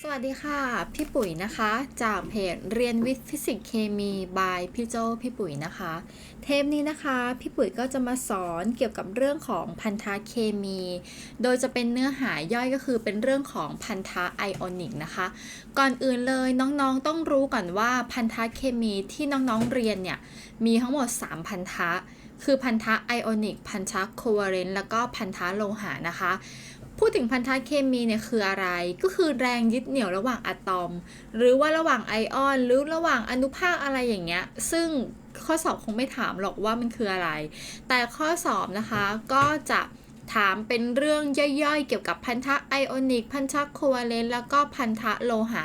สวัสดีค่ะ พี่ปุ๋ยนะคะ จากเพจเรียนวิทย์ฟิสิกส์เคมีบายพี่โจพี่ปุ๋ยนะคะ เทปนี้นะคะ พี่ปุ๋ยก็จะมาสอนเกี่ยวกับเรื่องของพันธะเคมี โดยจะเป็นเนื้อหาย่อยก็คือเป็นเรื่องของพันธะไอออนิกนะคะ ก่อนอื่นเลยน้องๆต้องรู้ก่อนว่าพันธะเคมีที่น้องๆเรียนเนี่ยมีทั้งหมด 3 พันธะ คือพันธะไอออนิก พันธะโคเวเลนต์แล้วก็พันธะโลหะนะคะ พูดถึงพันธะเคมีเนี่ยคืออะไร ก็คือแรงยึดเหนี่ยวระหว่างอะตอม หรือว่าระหว่างไอออน หรือระหว่างอนุภาคอะไรอย่างเงี้ย ซึ่งข้อสอบคงไม่ถามหรอกว่ามันคืออะไร แต่ข้อสอบนะคะก็จะ ถามเป็นเรื่องย่อยๆ เกี่ยวกับพันธะไอออนิก พันธะโคเวาเลนต์แล้วก็พันธะโลหะ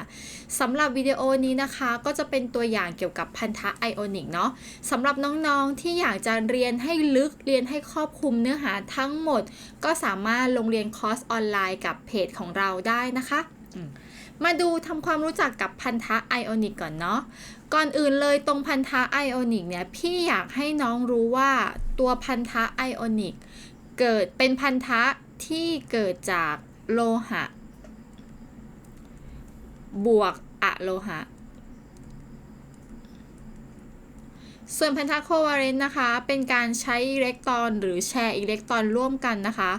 สำหรับวิดีโอนี้นะคะก็จะเป็นตัวอย่างเกี่ยวกับพันธะไอออนิกเนาะสำหรับน้องๆที่อยากจะเรียนให้ลึกเรียนให้ครอบคลุมเนื้อหาทั้งหมด ก็สามารถลงเรียนคอร์สออนไลน์กับเพจของเราได้นะคะมมาดูทำความรู้จักกับพันธะไอออนิกก่อนเนาะ ก่อนอื่นเลยตรงพันธะไอออนิกเนี่ยพี่อยากให้น้องรู้ว่าตัวพันธะไอออนิก เกิดเป็นพันธะที่เกิดจากโลหะ บวกอะโลหะ ส่วนพันธะโควาเลนต์นะคะ เป็นการใช้อิเล็กตรอนหรือแชร์อิเล็กตรอนร่วมกันนะคะ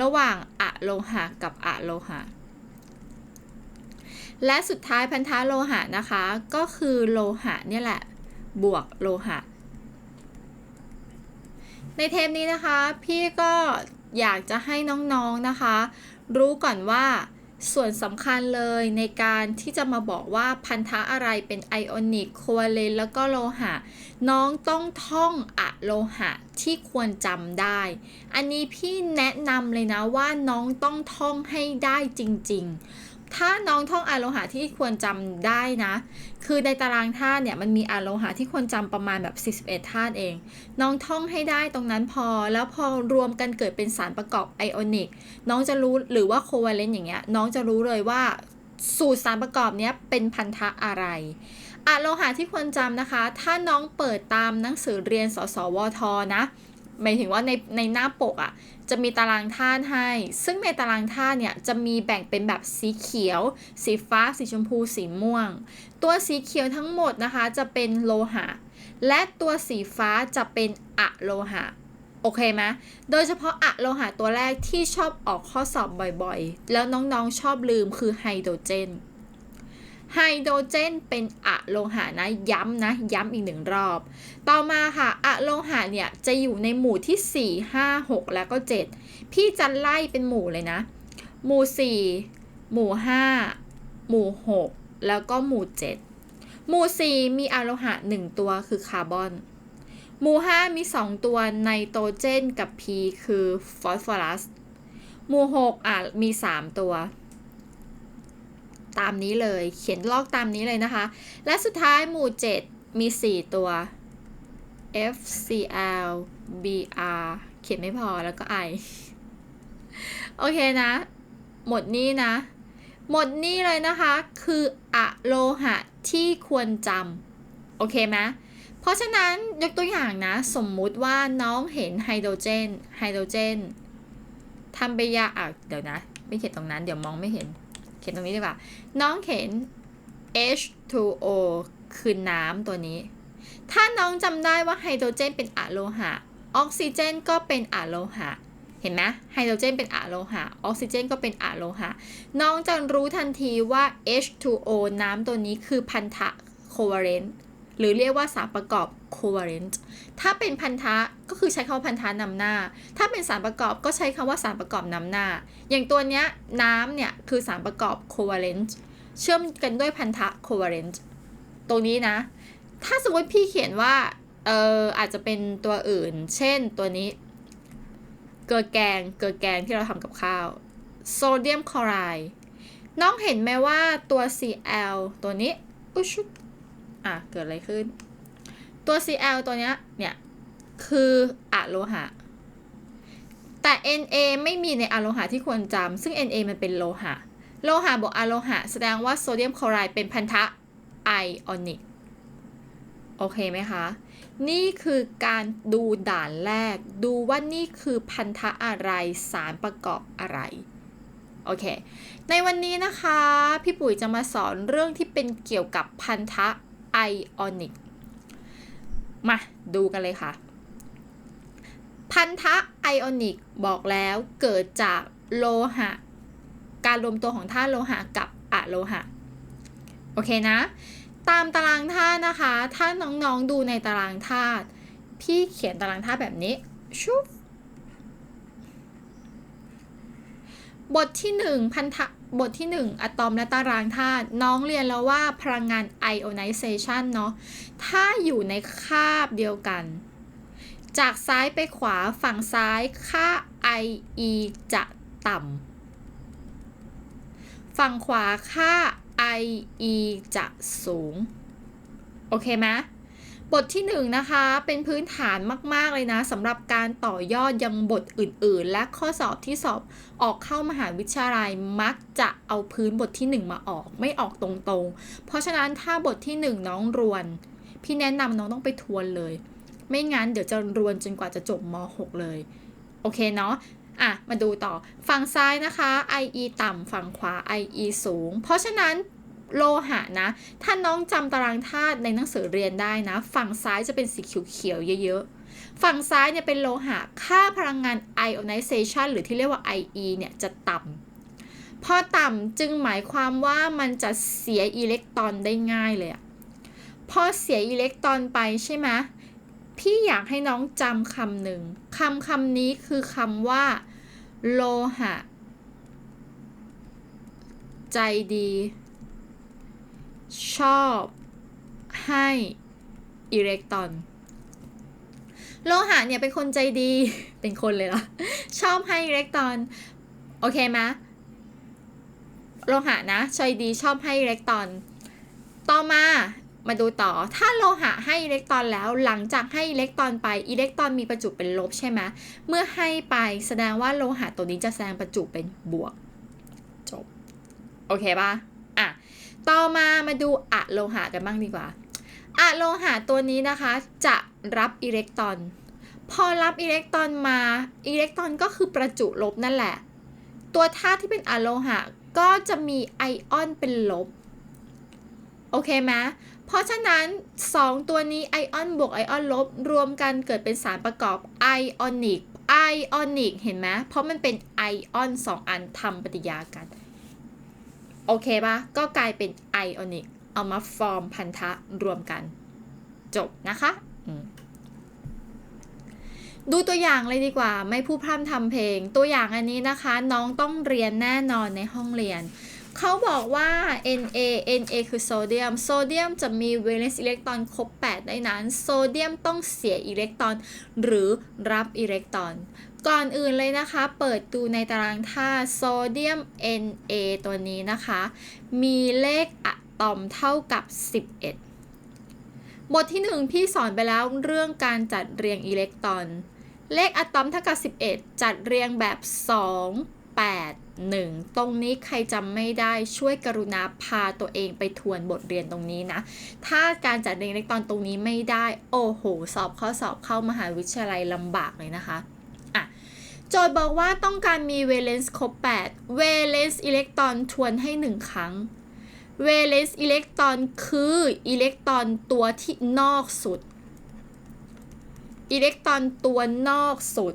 ระหว่างอะโลหะกับอะโลหะ และสุดท้ายพันธะโลหะนะคะ ก็คือโลหะเนี่ยแหละ บวกโลหะ ในเทปนี้นะคะ พี่ก็อยากจะให้น้องๆนะคะ รู้ก่อนว่าส่วนสำคัญเลยในการที่จะมาบอกว่าพันธะอะไรเป็นไอออนิกโคเวเลนแล้วก็โลหะ น้องต้องท่องอะโลหะที่ควรจำได้ อันนี้พี่แนะนำเลยนะว่าน้องต้องท่องให้ได้จริง ๆ ถ้าน้องท่องอโลหะที่ควรจำได้นะ คือในตารางธาตุเนี่ยมันมีอโลหะที่ควรจำประมาณแบบ 41ธาตุเอง น้องท่องให้ได้ตรงนั้นพอ แล้วพอรวมกันเกิดเป็นสารประกอบไอออนิก น้องจะรู้หรือว่าโคเวาเลนต์อย่างเงี้ย น้องจะรู้เลยว่าสูตรสารประกอบเนี้ยเป็นพันธะอะไรอะโลหะที่ควรจำนะคะ ถ้าน้องเปิดตามหนังสือเรียนสสวทนะ หมายถึงว่าในในหน้าปกอะ่ะจะมีตารางธาตุให้ ซึ่งในตารางธาตุเนี่ยจะมีแบ่งเป็นแบบสีเขียว สีฟ้า สีชมพู สีม่วง ตัวสีเขียวทั้งหมดนะคะจะเป็นโลหะ และตัวสีฟ้าจะเป็นอะโลหะ โอเคไหมโดยเฉพาะอะโลหะตัวแรกที่ชอบออกข้อสอบบ่อยๆ แล้วน้องๆชอบลืมคือไฮโดรเจน ไฮโดรเจนเป็นอะโลหะนะย้ำนะย้ำอีกหนึ่งรอบ ต่อมาค่ะอะโลหะเนี่ยจะอยู่ในหมู่ที่ 4 5 6 แล้วก็ 7 พี่จะไล่เป็นหมู่เลยนะ หมู่ 4 หมู่ 5 หมู่ 6 แล้วก็หมู่ 7 หมู่ 4 มีอะโลหะ 1 ตัวคือคาร์บอน หมู่ 5 มี 2 ตัวไนโตรเจนกับ P คือฟอสฟอรัส หมู่ 6 อะมี 3 ตัว ตามนี้เลย เขียนลอกตามนี้เลยนะคะ และสุดท้ายหมู่ 7 มี 4 ตัว FCl Br เขียนไม่พอแล้วก็ I โอเคนะ หมดนี้นะ หมดนี้เลยนะคะ คืออะโลหะที่ควรจำโอเคไหมเพราะฉะนั้นยกตัวอย่างนะ สมมุติว่าน้องเห็นไฮโดรเจนไฮโดรเจนทำไปยาอะเดี๋ยวนะ ไม่เขียนตรงนั้นเดี๋ยวมองไม่เห็น เขียนตรงนี้ดีกว่า น้องเห็น H2O คือน้ำตัวนี้ ถ้าน้องจำได้ว่าไฮโดรเจนเป็นอะโลหะ ออกซิเจนก็เป็นอะโลหะ เห็นไหมไฮโดรเจนเป็นอะโลหะ ออกซิเจนก็เป็นอะโลหะ น้องจะรู้ทันทีว่า H2O น้ำตัวนี้คือพันธะโคเวเลนต์ หรือเรียกว่าสารประกอบโคเวาเลนต์ถ้าเป็นพันธะก็คือใช้คำว่าพันธะนำหน้า ถ้าเป็นสารประกอบก็ใช้คำว่าสารประกอบนำหน้า อย่างตัวเนี้ยน้ำเนี่ยคือสารประกอบโคเวาเลนต์เชื่อมกันด้วยพันธะโคเวาเลนต์ตรงนี้นะ ถ้าสมมติพี่เขียนว่าเอออาจจะเป็นตัวอื่น เช่นตัวนี้ เกลือแกง เกลือแกงที่เราทำกับข้าว โซเดียมคลอไรด์น้องเห็นไหมว่าตัว Cl ตัวนี้อุชุ อะ เกิดอะไรขึ้น ตัว Cl ตัวเนี้ย เนี่ย คืออะโลหะ แต่ Na ไม่มีในอะโลหะที่ควรจำ ซึ่ง Na มันเป็นโลหะ โลหะบวกอะโลหะ แสดงว่าโซเดียมคลอไรด์เป็นพันธะไอออนิก โอเคไหมคะ นี่คือการดูด่านแรก ดูว่านี่คือพันธะอะไร สารประกอบอะไรโอเค ในวันนี้นะคะ พี่ปุ๋ยจะมาสอนเรื่องที่เป็นเกี่ยวกับพันธะ ไอออนิก มาดูกันเลยค่ะ พันธะไอออนิกบอกแล้วเกิดจากโลหะ การรวมตัวของธาตุโลหะกับอะโลหะ โอเคนะ ตามตารางธาตุนะคะ ถ้าน้องๆดูในตารางธาตุ พี่เขียนตารางธาตุแบบนี้ ชุบบทที่ 1 พันธะ บทที่ 1 อะตอมและตารางธาตุน้องเรียนแล้วว่าพลังงาน ionization เนาะถ้าอยู่ในคาบเดียวกัน จากซ้ายไปขวาฝั่งซ้ายค่า IE จะต่ำฝั่งขวาค่า IE จะสูง โอเคไหม บทที่1นนะคะเป็นพื้นฐานมาก ๆ เลยนะสำหรับการต่อยอดยังบทอื่น ๆ และข้อสอบที่สอบออกเข้ามหาวิทยาลัยมักจะเอาพื้นบทที่ 1 มาออกไม่ออกตรงๆ เพราะฉะนั้นถ้าบทที่ 1 น้องรวน พี่แนะนำน้องต้องไปทวนเลย ไม่งั้นเดี๋ยวจะรวนจนกว่าจะจบม .6 เลย โอเคเนาะอะ มาดูต่อ ฝั่งซ้ายนะคะ IE ต่ำฝั่งขวา IE สูง เพราะฉะนั้น โลหะนะ ถ้าน้องจำตารางธาตุในหนังสือเรียนได้นะ ฝั่งซ้ายจะเป็นสีเขียวๆเยอะๆ ฝั่งซ้ายเนี่ยเป็นโลหะ ค่าพลังงาน ionization หรือที่เรียกว่า IE เนี่ยจะต่ำพอต่ำจึงหมายความว่ามันจะเสียอิเล็กตรอนได้ง่ายเลยอะพอเสียอิเล็กตรอนไปใช่ไหมพี่อยากให้น้องจำคำหนึ่งคำคำนี้คือคำว่า โลหะ ใจดี ชอบให้อิเล็กตรอน โลหะเนี่ยเป็นคนใจดี เป็นคนเลยเหรอ ชอบให้อิเล็กตรอน โอเคไหมโลหะนะใจดีชอบให้อิเล็กตรอน ต่อมามาดูต่อ ถ้าโลหะให้อิเล็กตรอนแล้ว หลังจากให้อิเล็กตรอนไป อิเล็กตรอนมีประจุเป็นลบใช่ไหม เมื่อให้ไปแสดงว่าโลหะตัวนี้จะแสดงประจุเป็นบวก จบ โอเคปะ่ะ ต่อมามาดูอะโลหะกันบ้างดีกว่าอะโลหะตัวนี้นะคะ จะรับอิเล็กตรอน พอรับอิเล็กตรอนมาอิเล็กตรอนก็คือประจุลบนั่นแหละ ตัวธาตุที่เป็นอะโลหะก็จะมีไอออนเป็นลบ โอเคไหมเพราะฉะนั้น 2 ตัวนี้ไอออนบวกไอออนลบ รวมกันเกิดเป็นสารประกอบไอออนิกไอออนิกเห็นไหมเพราะมันเป็นไอออน 2 อันทำปฏิกิริยากัน อเคปะก็กลายเป็นไอออนิกเอามาฟอร์มพันธะรวมกัน จบนะคะดูตัวอย่างเลยดีกว่า ไม่พูดพร่ำทำเพลง ตัวอย่างอันนี้นะคะ น้องต้องเรียนแน่นอนในห้องเรียน เขาบอกว่า Na Na คือโซเดียม โซเดียมจะมีเวเลนซ์อิเล็กตรอนครบ 8 ได้นั้น โซเดียมต้องเสียอิเล็กตรอน หรือรับอิเล็กตรอน ก่อนอื่นเลยนะคะ เปิดดูในตารางธาตุโซเดียม Na ตัวนี้นะคะ มีเลขอะตอมเท่ากับ 11 บทที่ 1 พี่สอนไปแล้วเรื่องการจัดเรียงอิเล็กตรอน เลขอะตอมเท่ากับ 11 จัดเรียงแบบ 2 8 1 ตรงนี้ใครจำไม่ได้ช่วยกรุณาพาตัวเองไปทวนบทเรียนตรงนี้นะ ถ้าการจัดเรียงอิเล็กตรอนตรงนี้ไม่ได้ โอ้โห สอบข้อสอบเข้ามหาวิทยาลัยลำบากเลยนะคะ โจทย์บอกว่าต้องการมีเวเลนซ์ครบ 8 เวเลนซ์อิเล็กตรอนทวนให้ 1 ครั้ง เวเลนซ์อิเล็กตรอนคืออิเล็กตรอนตัวที่นอกสุด อิเล็กตรอนตัวนอกสุด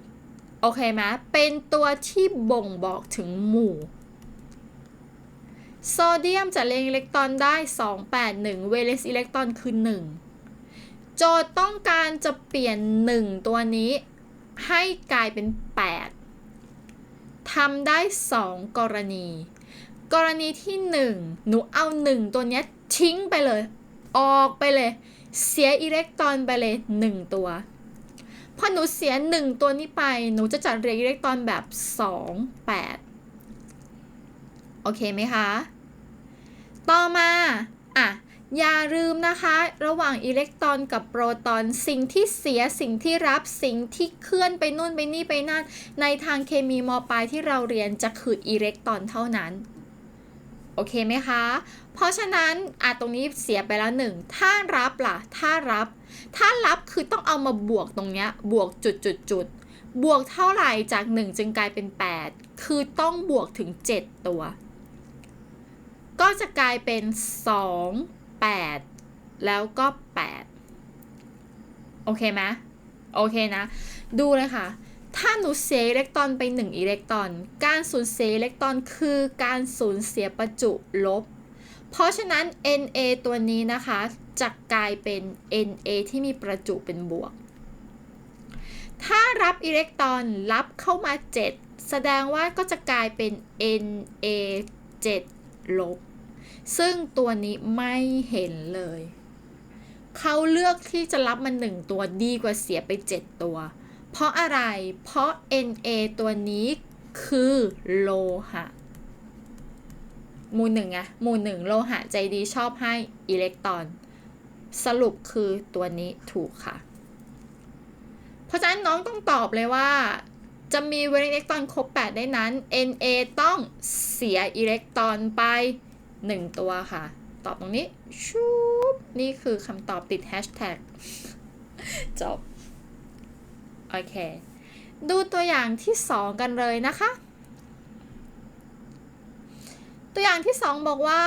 โอเคไหมเป็นตัวที่บ่งบอกถึงหมู่ โซเดียมจะเรียงอิเล็กตรอนได้ 281 เวเลนซ์อิเล็กตรอนคือ 1 โจทย์ต้องการจะเปลี่ยน 1 ตัวนี้ ให้กลายเป็น 8ทำได้ 2 กรณี กรณีที่ 1 หนูเอา 1 ตัวนี้ทิ้งไปเลย ออกไปเลย เสียอิเล็กตรอนไปเลย 1 ตัว พอหนูเสีย 1 ตัวนี้ไป หนูจะจัดเรียงอิเล็กตรอนแบบ 2 8 โอเคไหมคะ ต่อมา อะ อย่าลืมนะคะ ระหว่างอิเล็กตรอนกับโปรตอน สิ่งที่เสียสิ่งที่รับสิ่งที่เคลื่อนไปนู่นไปนี่ไปนั่น ในทางเคมีมปลายที่เราเรียนจะคืออิเล็กตรอนเท่านั้น โอเคไหมคะ เพราะฉะนั้นอะตรงนี้เสียไปแล้วหนึ่งถ้ารับล่ะ ถ้ารับ ถ้ารับคือต้องเอามาบวกตรงเนี้ยบวกจุดจุดจุดบวกเท่าไหร่จาก 1 จึงกลายเป็น 8 คือต้องบวกถึง 7 ตัว ก็จะกลายเป็น 2 8 แล้วก็ 8 โอเคไหมโอเคนะ ดูเลยค่ะ ถ้าหนูเสียอิเล็กตรอนไป 1 อิเล็กตรอน การสูญเสียอิเล็กตรอนคือการสูญเสียประจุลบ เพราะฉะนั้น Na ตัวนี้นะคะจะกลายเป็น Na ที่มีประจุเป็นบวก ถ้ารับอิเล็กตรอนรับเข้ามา 7 แสดงว่าก็จะกลายเป็น Na 7 ลบ ซึ่งตัวนี้ไม่เห็นเลย เขาเลือกที่จะรับมา1ตัวดีกว่าเสียไป 7 ตัว เพราะอะไร เพราะ Na ตัวนี้คือโลหะหมู่หนึ่งไงหมู่หนึ่งโลหะใจดีชอบให้อิเล็กตรอน สรุปคือตัวนี้ถูกค่ะ เพราะฉะนั้นน้องต้องตอบเลยว่า จะมีเวลอิเล็กตรอนครบ 8 ได้นั้น Na ต้องเสียอิเล็กตรอนไป 1 ตัวค่ะ ตอบตรงนี้ชูบนี่คือคำตอบติดแฮชแท็กจบ โอเค ดูตัวอย่างที่ 2 กันเลยนะคะ ตัวอย่างที่ 2 บอกว่า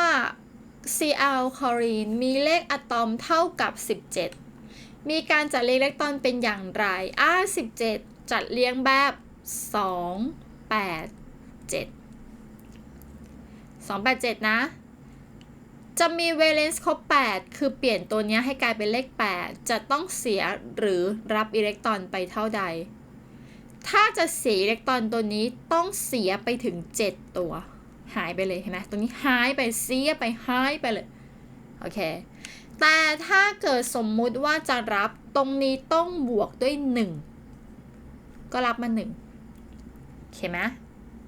Cl คลอรีนมีเลขอะตอมเท่ากับ 17 มีการจัดเรียงอิเล็กตรอนเป็นอย่างไรอ่า17 จัดเรียงแบบ 2 8 7 2 8 7 นะ จะมีเวเลนซ์ครบ 8 คือเปลี่ยนตัวนี้ให้กลายเป็นเลข 8 จะต้องเสียหรือรับอิเล็กตรอนไปเท่าใด ถ้าจะเสียอิเล็กตรอนตัวนี้ต้องเสียไปถึง 7 ตัว หายไปเลยเห็นไหมตรงนี้หายไปเสียไปหายไปเลย โอเค แต่ถ้าเกิดสมมุติว่าจะรับตรงนี้ต้องบวกด้วย 1 ก็รับมา 1 โอเคไหม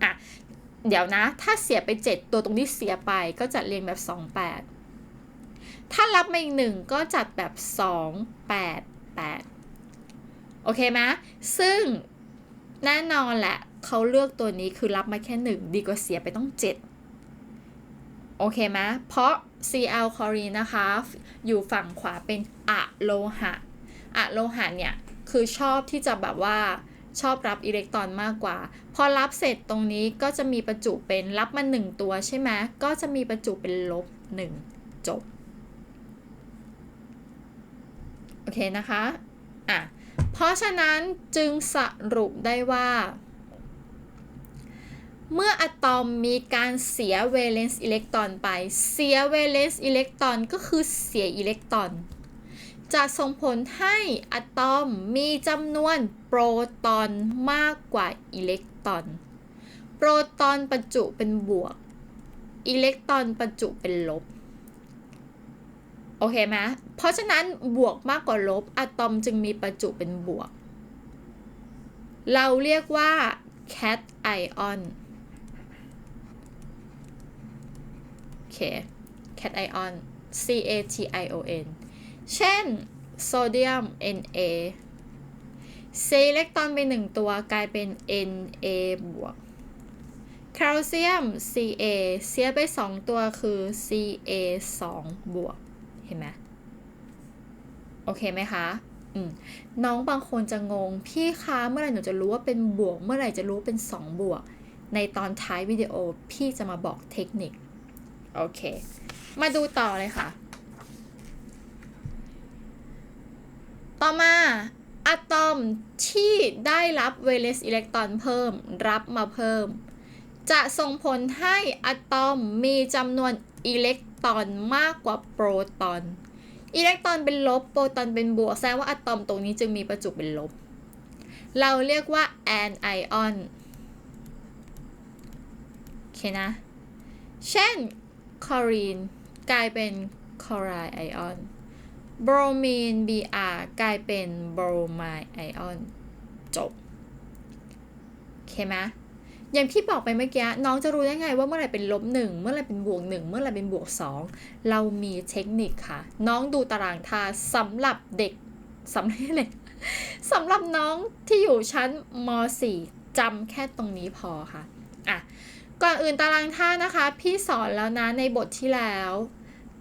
อะ เดี๋ยวนะ ถ้าเสียไป 7 ตัวตรงนี้เสียไปก็จัดเรียงแบบ 2 8 ถ้ารับมาอีก1ก็จัดแบบ 2 8 8 โอเคไหมซึ่งแน่นอนแหละเขาเลือกตัวนี้คือรับมาแค่ 1 ดีกว่าเสียไปต้อง 7 โอเคไหมเพราะ Cl คลอรีนะคะ อยู่ฝั่งขวาเป็นอะโลหะอะโลหะเนี่ย คือชอบที่จะแบบว่า ชอบรับอิเล็กตรอนมากกว่า พอรับเสร็จตรงนี้ก็จะมีประจุเป็นรับมา 1 ตัวใช่ไหมก็จะมีประจุเป็นลบ 1 จบ โอเคนะคะอะเพราะฉะนั้นจึงสรุปได้ว่า เมื่ออะตอมมีการเสียเวเลนซ์อิเล็กตรอนไป เสียเวเลนซ์อิเล็กตรอนก็คือเสียอิเล็กตรอน จะส่งผลให้อะตอมมีจำนวนโปรตอนมากกว่าอิเล็กตรอน โปรตอนประจุเป็นบวก อิเล็กตรอนประจุเป็นลบ โอเคไหมเพราะฉะนั้นบวกมากกว่าลบอะตอมจึงมีประจุเป็นบวก เราเรียกว่า cat ion โอเค cat ion C A T I O N เช่นโซเดียม Na เสียอิเล็กตรอนไป1ตัวกลายเป็น Na บวกแคลเซียม Ca เสียไป2ตัวคือ Ca 2บวก เห็นไหมโอเคไหมคะอืน้องบางคนจะงง พี่คะเมื่อไหร่หนูจะรู้ว่าเป็นบวก เมื่อไหร่จะรู้เป็น 2 บวก ในตอนท้ายวิดีโอพี่จะมาบอกเทคนิค โอเค มาดูต่อเลยค่ะ ต่อมาอะตอมที่ได้รับเวเลสอิเล็กตรอนเพิ่ม รับมาเพิ่ม จะส่งผลให้อะตอมมีจำนวนอิเล็กตรอนมากกว่าโปรตอน อิเล็กตรอนเป็นลบ โปรตอนเป็นบวก แสดงว่าอะตอมตรงนี้จึงมีประจุเป็นลบ เราเรียกว่าแอนไอออนโอเคนะ เช่นคลอรีนกลายเป็นคลอไรไอออน บรมีน Br กลายเป็นบรไมด์ไอออนจบโอเคไหมอย่างที่บอกไปเมื่อกี้น้องจะรู้ได้ไงว่าเมื่อไหร่เป็นลบหนึ่งเมื่อไหร่เป็นบวกหนึ่งเมื่อไหร่เป็นบวกสองเรามีเทคนิคค่ะ น้องดูตารางธาตุสำหรับเด็กสำหรับเด็กสำหรับน้องที่อยู่ชั้นม .4 จำแค่ตรงนี้พอค่ะอะก่อนอื่นตารางธาตุนะคะ พี่สอนแล้วนะในบทที่แล้ว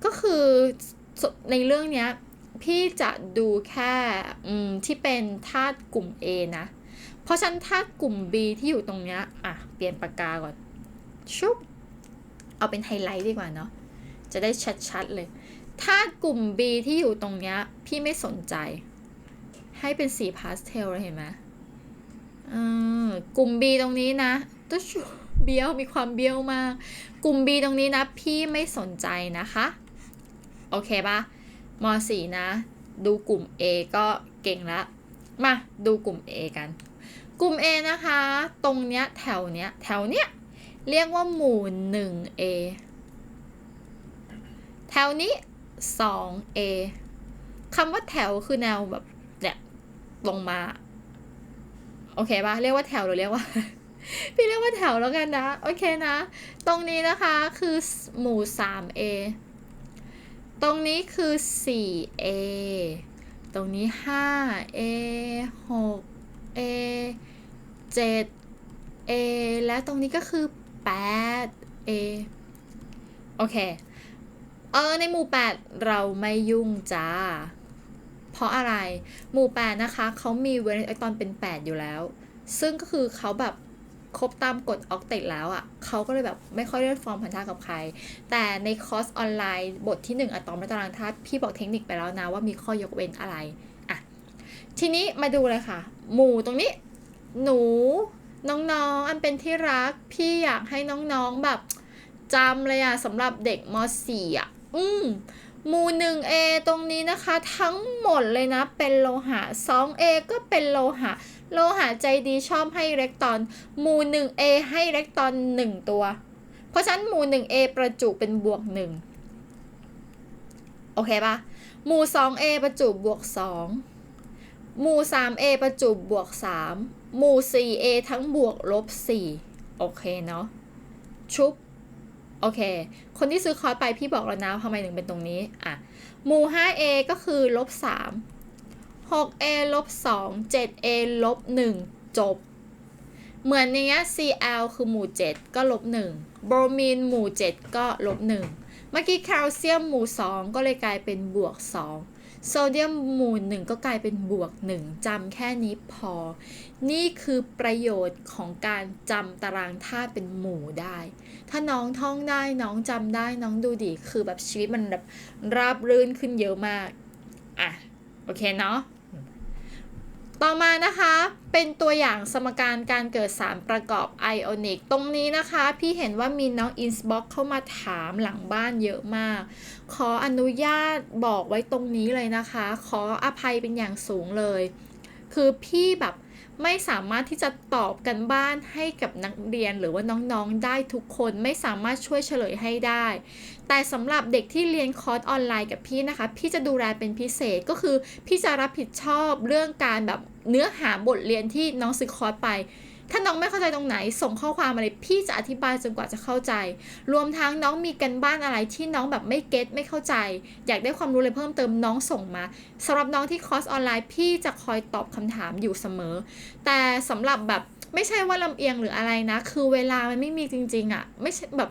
ก็คือ ในเรื่องเนี้ยพี่จะดูแค่ที่เป็นธาตุกลุ่ม A นะ เพราะฉะนั้นถ้ากลุ่ม B ที่อยู่ตรงเนี้ยอะเปลี่ยนปากกาก่อนชุบเอาเป็นไฮไลท์ดีกว่าเนาะจะได้ชัดๆเลยถ้ากลุ่ม B ที่อยู่ตรงเนี้ยพี่ไม่สนใจ ให้เป็นสีพาสเทลเลยเห็นไหมกลุ่ม B ตรงนี้นะตุ๊ชเบี้ยวมีความเบี้ยวมาก กลุ่ม B ตรงนี้นะ พี่ไม่สนใจนะคะ โอเคปะม .4 นะ ดูกลุ่ม A ก็เก่งละ มาดูกลุ่ม A กัน กลุ่ม A นะคะ ตรงเนี้ยแถวเนี้ยแถวเนี้ยเรียกว่าหมู่ 1A แถวนี้ 2A คำว่าแถวคือแนวแบบเนี่ยลงมา โอเคปะเรียกว่าแถวหรือเรียกว่า พี่เรียกว่าแถวแล้วกันนะ โอเคนะ ตรงนี้นะคะคือหมู่ 3A ตรงนี้คือ 4A ตรงนี้ 5A 6A 7A และตรงนี้ก็คือ 8A โอเค เออ ในหมู่ 8 เราไม่ยุ่งจ้า เพราะอะไร หมู่ 8 นะคะ เขามีเวลไอตอนเป็น 8 อยู่แล้ว ซึ่งก็คือเขาแบบ ครบตามกฎออกเตกแล้วอะ่ะเขาก็เลยแบบไม่ค่อยได้ฟอร์มพันธะกับใคร แต่ในคอร์สออนไลน์บทที่ 1อะตอมและตารางธาตุพี่บอกเทคนิคไปแล้วนะว่ามีข้อยกเว้นอะไรอะทีนี้มาดูเลยค่ะ หมู่ตรงนี้ หนูน้องๆ อันเป็นที่รัก พี่อยากให้น้องๆแบบจำเลยอะสำหรับเด็กม .4 อะ อืม หมู่ 1A ตรงนี้นะคะทั้งหมดเลยนะเป็นโลหะ 2A ก็เป็นโลหะ โลหะใจดีชอบให้อิเล็กตรอน หมู่ 1A ให้อิเล็กตรอน 1 ตัว เพราะฉะนั้นหมู่ 1A ประจุเป็นบวก 1 โอเคปะหมู่ 2A ประจุบวก 2 หมู่ 3A ประจุบวก 3 หมู่ 4A ทั้งบวกลบ 4 โอเคเนาะชุบ โอเค คนที่ซื้อคอร์สไปพี่บอกแล้วนะทำไมถึงเป็นตรงนี้ อะ หมู่ 5A ก็คือลบ 3 6A ลบ 2 7A ลบ 1 จบ เหมือนในเงี้ย Cl คือหมู่ 7 ก็ลบ 1 โบรมีนหมู่ 7 ก็ลบ 1 เมื่อกี้แคลเซียมหมู่ 2 ก็เลยกลายเป็นบวก 2 โซเดียมหมู่1ก็กลายเป็นบวก 1จำแค่นี้พอ นี่คือประโยชน์ของการจำตารางธาตุเป็นหมู่ได้ ถ้าน้องท่องได้น้องจำได้น้องดูดีคือแบบชีวิตมันแบบราบรื่นขึ้นเยอะมาก อะ โอเคเนาะ ต่อมานะคะเป็นตัวอย่างสมการการเกิดสารประกอบไอออนิก ตรงนี้นะคะ พี่เห็นว่ามีน้องอินสบ็อกเข้ามาถามหลังบ้านเยอะมาก ขออนุญาตบอกไว้ตรงนี้เลยนะคะ ขออภัยเป็นอย่างสูงเลย คือพี่แบบไม่สามารถที่จะตอบกันบ้านให้กับนักเรียนหรือว่าน้องๆได้ทุกคนไม่สามารถช่วยเฉลยให้ได้ แต่สำหรับเด็กที่เรียนคอร์สออนไลน์กับพี่นะคะ พี่จะดูแลเป็นพิเศษก็คือ พี่จะรับผิดชอบเรื่องการแบบ เนื้อหาบทเรียนที่น้องซื้อคอร์สไป ถ้าน้องไม่เข้าใจตรงไหน ส่งข้อความมาเลยพี่จะอธิบายจนกว่าจะเข้าใจ รวมทั้งน้องมีกันบ้านอะไรที่น้องแบบไม่เก็ตไม่เข้าใจ อยากได้ความรู้เลยเพิ่มเติมน้องส่งมาสำหรับน้องที่คอร์สออนไลน์พี่จะคอยตอบคำถามอยู่เสมอ แต่สำหรับแบบไม่ใช่ว่าลำเอียงหรืออะไรนะ คือเวลามันไม่มีจริง ๆอะ่ะ ไม่ใช่แบบ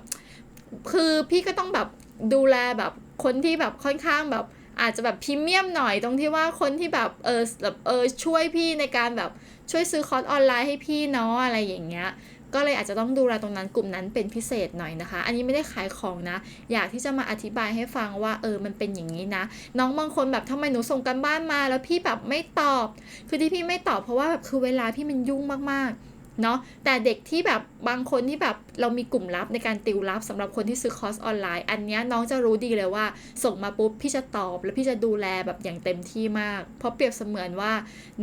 คือพี่ก็ต้องแบบดูแลแบบคนที่แบบค่อนข้างแบบ อาจจะแบบพรีเมียมหน่อยตรงที่ว่าคนที่แบบเออแบบเออช่วยพี่ในการแบบช่วยซื้อคอร์สออนไลน์ให้พี่เนาะอะไรอย่างเงี้ยก็เลยอาจจะต้องดูแลตรงนั้นกลุ่มนั้นเป็นพิเศษหน่อยนะคะ อันนี้ไม่ได้ขายของนะ อยากที่จะมาอธิบายให้ฟังว่าเออมันเป็นอย่างนี้นะ น้องบางคนแบบทำไมหนูส่งกันบ้านมา แล้วพี่แบบไม่ตอบ คือที่พี่ไม่ตอบเพราะว่าแบบคือเวลาพี่มันยุ่งมากๆ เนาะแต่เด็กที่แบบบางคนที่แบบเรามีกลุ่มลับในการติวลับสำหรับคนที่ซื้อคอร์สออนไลน์ อันนี้น้องจะรู้ดีเลยว่า ส่งมาปุ๊บพี่จะตอบ แล้วพี่จะดูแลแบบอย่างเต็มที่มาก เพราะเปรียบเสมือนว่า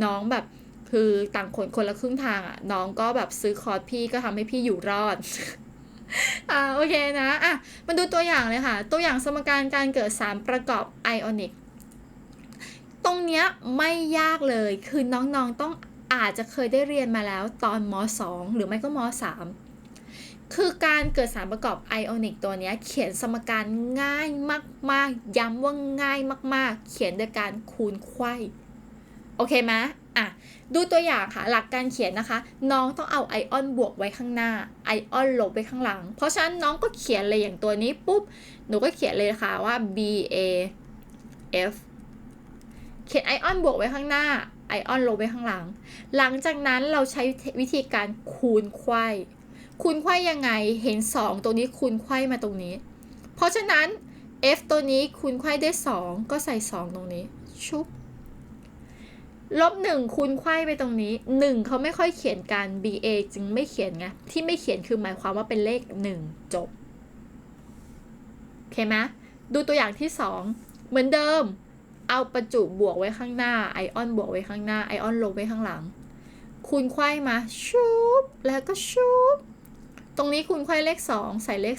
น้องแบบคือต่างคนคนละครึ่งทางอะ่ะน้องก็แบบซื้อคอร์สพี่ก็ทำให้พี่อยู่รอดอ่าโอเคนะอะมาดูตัวอย่างเลยค่ะ ตัวอย่างสมการการเกิดสารประกอบไอออนิกตรงเนี้ยไม่ยากเลยคือน้องๆต้อง อาจจะเคยได้เรียนมาแล้วตอนม 2 หรือไม่ก็ม 3 คือการเกิดสารประกอบไอออนิกตัวนี้เขียนสมการง่ายมาก ๆ ย้ำว่าง่ายมาก ๆ เขียนโดยการคูณไขว้โอเคไหมอะ ดูตัวอย่างค่ะ หลักการเขียนนะคะ น้องต้องเอาไอออนบวกไว้ข้างหน้า ไอออนลบไว้ข้างหลัง เพราะฉะนั้นน้องก็เขียนเลยอย่างตัวนี้ปุ๊บ หนูก็เขียนเลยค่ะว่า B A F เขียนไอออนบวกไว้ข้างหน้า ไอออนลงไปข้างหลัง หลังจากนั้นเราใช้วิธีการคูณไขว้คูณไขว้ยังไง เห็น 2 ตัวนี้คูณไขว้มาตรงนี้ เพราะฉะนั้น f ตัวนี้คูณไขว้ได้ 2 ก็ใส่ 2 ตรงนี้ ชุบ ลบ1คูณไขว้ไปตรงนี้ 1 เขาไม่ค่อยเขียนกัน ba จึงไม่เขียนไง ที่ไม่เขียนคือหมายความว่าเป็นเลข 1 จบ โอเคไหมดูตัวอย่างที่ 2 เหมือนเดิม เอาประจุบวกไว้ข้างหน้า ไอออนบวกไว้ข้างหน้า ไอออนลงไว้ข้างหลัง คูณไขว้มาชุบแล้วก็ชุบตรงนี้คูณไขว้เลข 2 ใส่เลข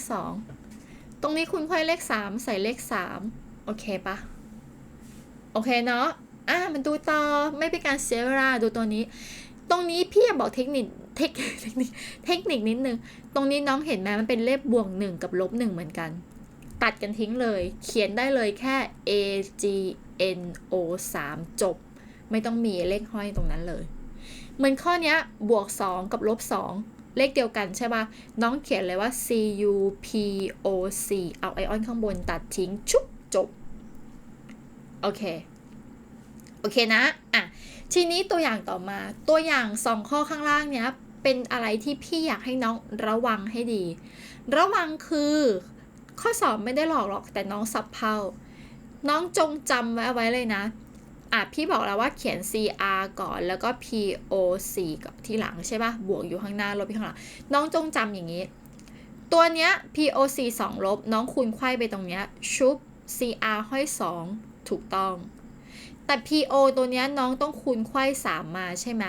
2 ตรงนี้คูณไขว้เลข 3 ใส่เลข 3 โอเคปะโอเคเนาะอะมันดูต่อไม่เป็นการเสียเวลาดูตัวนี้ ตรงนี้พี่อยากบอกเทคนิคเทคนิคเทคนิคนิดนึง ตรงนี้น้องเห็นไหมมันเป็นเลขบวกหนึ่งกับลบหนึ่งเหมือนกัน ตัดกันทิ้งเลย เขียนได้เลยแค่ a g n o 3 จบ ไม่ต้องมีเลขห้อยตรงนั้นเลย เหมือนข้อนี้บวก 2 กับลบ 2 เลขเดียวกันใช่ปะน้องเขียนเลยว่า c u p o c เอาไอออนข้างบนตัดทิ้งชุบจบ โอเค โอเคนะ อะ ทีนี้ตัวอย่างต่อมา ตัวอย่าง 2 ข้อข้างล่างเนี้ยเป็นอะไรที่พี่อยากให้น้องระวังให้ดี ระวังคือข้อสอบไม่ได้หลอกหรอกแต่น้องสับเพา น้องจงจำไว้เอาไว้เลยนะอะพี่บอกแล้วว่าเขียน cr ก่อนแล้วก็ poc กับที่หลังใช่ปะบวกอยู่ข้างหน้าลบอยู่ข้างหลัง น้องจงจำอย่างนี้ ตัวเนี้ย poc 2 ลบ น้องคูณไขว้ไปตรงเนี้ย ชุบ cr ห้อย 2 ถูกต้อง แต่ po ตัวเนี้ยน้องต้องคูณไขว้3มาใช่ไหม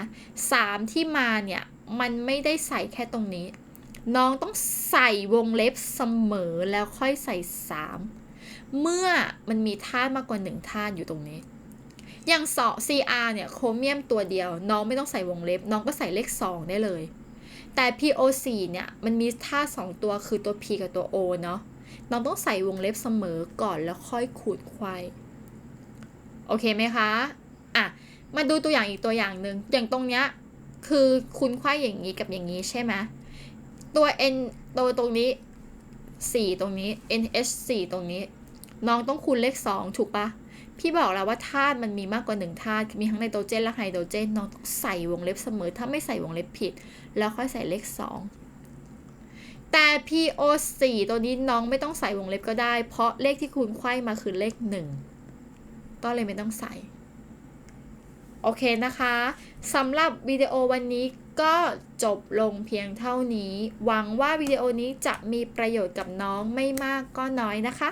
3ที่มาเนี่ย มันไม่ได้ใส่แค่ตรงนี้ น้องต้องใส่วงเล็บเสมอแล้วค่อยใส่ 3 เมื่อมันมีธาตุมากกว่า1ธาตุอยู่ตรงนี้ อย่างสอ CR เนี่ยโครเมียมตัวเดียว น้องไม่ต้องใส่วงเล็บ น้องก็ใส่เลข 2 ได้เลย แต่ PO4 เนี่ยมันมีธาตุ2ตัวคือตัว P กับตัว O เนาะน้องต้องใส่วงเล็บเสมอก่อนแล้วค่อยขูดควายโอเคไหมคะอะมาดูตัวอย่างอีกตัวอย่างหนึ่งอย่างตรงเนี้ยคือคุณควายอย่างนี้กับอย่างนี้ใช่ไหมตัว n ตัวตรงนี้ 4 ตรงนี้ nh 4 ตรงนี้ น้องต้องคูณเลข 2 ถูกปะพี่บอกแล้วว่าธาตุมันมีมากกว่า1ธาตุมีทั้งไนโตรเจนและไฮโดรเจน น้องต้องใส่วงเล็บเสมอ ถ้าไม่ใส่วงเล็บผิด แล้วค่อยใส่เลข 2 แต่ PO4 ตัวนี้น้องไม่ต้องใส่วงเล็บก็ได้ เพราะเลขที่คูณไขว้มาคือเลข 1 ก็เลยไม่ต้องใส่ โอเคนะคะสำหรับวิดีโอวันนี้ก็จบลงเพียงเท่านี้ หวังว่าวิดีโอนี้จะมีประโยชน์กับน้องไม่มากก็น้อยนะคะ